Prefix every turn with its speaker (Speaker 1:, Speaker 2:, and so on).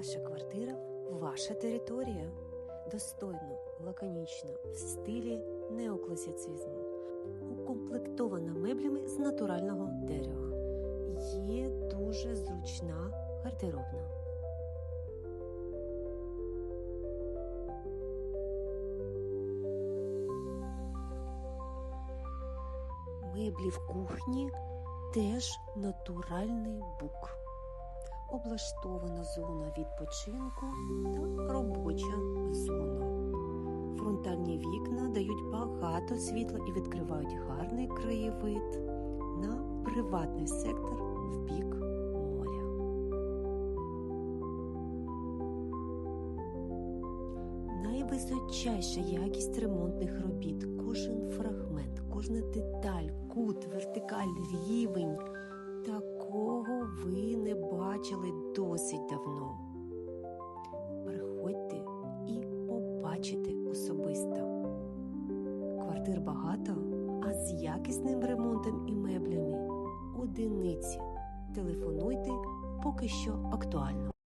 Speaker 1: Ваша квартира ваша територія. Достойно, лаконічно, в стилі неокласицизму. Укомплектована меблями з натурального дерева. Є дуже зручна гардеробна. Меблі в кухні теж натуральний бук. Облаштована зона відпочинку та робоча зона. Фронтальні вікна дають багато світла і відкривають гарний краєвид на приватний сектор в бік моря. Найвисочайша якість ремонтних робіт, кожен фрагмент, кожна деталь, кут, вертикаль, рівень. Такого ви бачили досить давно. Приходьте і побачите особисто. Квартир багато, а з якісним ремонтом і меблями одиниці. Телефонуйте поки що актуально.